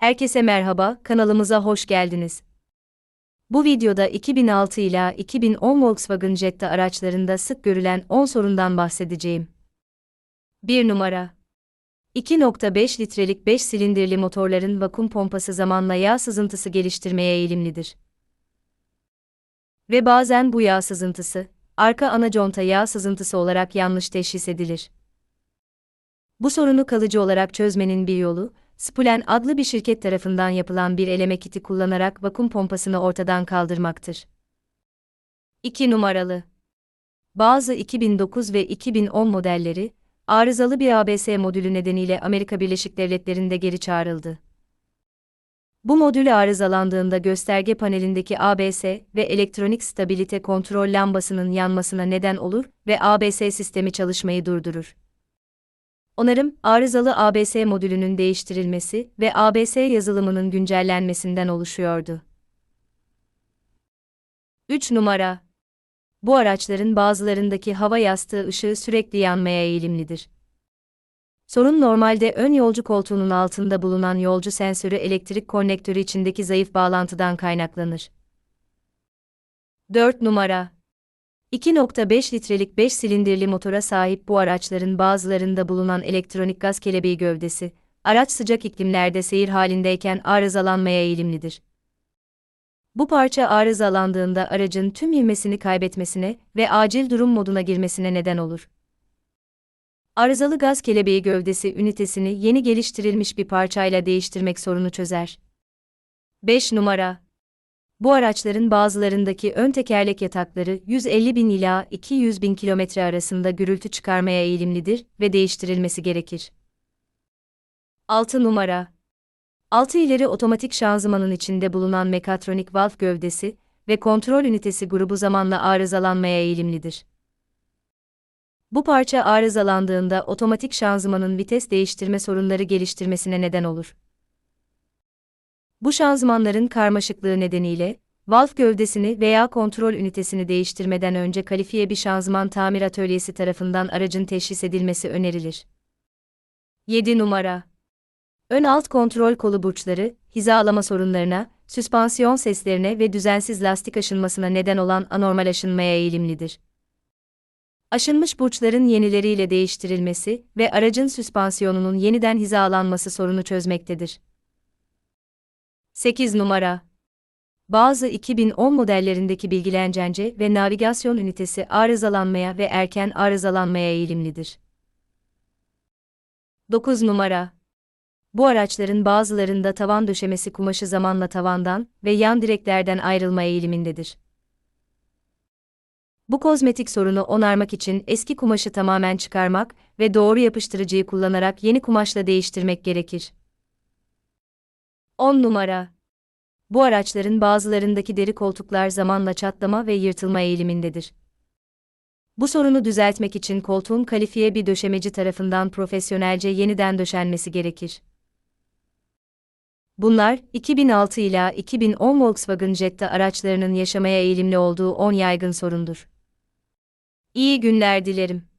Herkese merhaba, kanalımıza hoş geldiniz. Bu videoda 2006 ila 2010 Volkswagen Jetta araçlarında sık görülen 10 sorundan bahsedeceğim. 1 numara 2.5 litrelik 5 silindirli motorların vakum pompası zamanla yağ sızıntısı geliştirmeye eğilimlidir. Ve bazen bu yağ sızıntısı, arka ana conta yağ sızıntısı olarak yanlış teşhis edilir. Bu sorunu kalıcı olarak çözmenin bir yolu, Spulen adlı bir şirket tarafından yapılan bir eleme kiti kullanarak vakum pompasını ortadan kaldırmaktır. 2 numaralı Bazı 2009 ve 2010 modelleri, arızalı bir ABS modülü nedeniyle Amerika Birleşik Devletleri'nde geri çağrıldı. Bu modül arızalandığında gösterge panelindeki ABS ve elektronik stabilite kontrol lambasının yanmasına neden olur ve ABS sistemi çalışmayı durdurur. Onarım, arızalı ABS modülünün değiştirilmesi ve ABS yazılımının güncellenmesinden oluşuyordu. 3 numara Bu araçların bazılarındaki hava yastığı ışığı sürekli yanmaya eğilimlidir. Sorun normalde ön yolcu koltuğunun altında bulunan yolcu sensörü elektrik konnektörü içindeki zayıf bağlantıdan kaynaklanır. 4 numara 2.5 litrelik 5 silindirli motora sahip bu araçların bazılarında bulunan elektronik gaz kelebeği gövdesi, araç sıcak iklimlerde seyir halindeyken arızalanmaya eğilimlidir. Bu parça arızalandığında aracın tüm ivmesini kaybetmesine ve acil durum moduna girmesine neden olur. Arızalı gaz kelebeği gövdesi ünitesini yeni geliştirilmiş bir parçayla değiştirmek sorunu çözer. 5 numara bu araçların bazılarındaki ön tekerlek yatakları 150 bin ila 200 bin kilometre arasında gürültü çıkarmaya eğilimlidir ve değiştirilmesi gerekir. 6 numara 6 ileri otomatik şanzımanın içinde bulunan mekatronik valve gövdesi ve kontrol ünitesi grubu zamanla arızalanmaya eğilimlidir. Bu parça arızalandığında otomatik şanzımanın vites değiştirme sorunları geliştirmesine neden olur. Bu şanzımanların karmaşıklığı nedeniyle, valve gövdesini veya kontrol ünitesini değiştirmeden önce kalifiye bir şanzıman tamir atölyesi tarafından aracın teşhis edilmesi önerilir. 7 numara Ön alt kontrol kolu burçları, hizalama sorunlarına, süspansiyon seslerine ve düzensiz lastik aşınmasına neden olan anormal aşınmaya eğilimlidir. Aşınmış burçların yenileriyle değiştirilmesi ve aracın süspansiyonunun yeniden hizalanması sorunu çözmektedir. 8 numara Bazı 2010 modellerindeki bilgilencence ve navigasyon ünitesi arızalanmaya ve erken arızalanmaya eğilimlidir. 9 numara Bu araçların bazılarında tavan döşemesi kumaşı zamanla tavandan ve yan direklerden ayrılma eğilimindedir. Bu kozmetik sorunu onarmak için eski kumaşı tamamen çıkarmak ve doğru yapıştırıcıyı kullanarak yeni kumaşla değiştirmek gerekir. 10 numara. Bu araçların bazılarındaki deri koltuklar zamanla çatlama ve yırtılma eğilimindedir. Bu sorunu düzeltmek için koltuğun kalifiye bir döşemeci tarafından profesyonelce yeniden döşenmesi gerekir. Bunlar, 2006 ila 2010 Volkswagen Jetta araçlarının yaşamaya eğilimli olduğu 10 yaygın sorundur. İyi günler dilerim.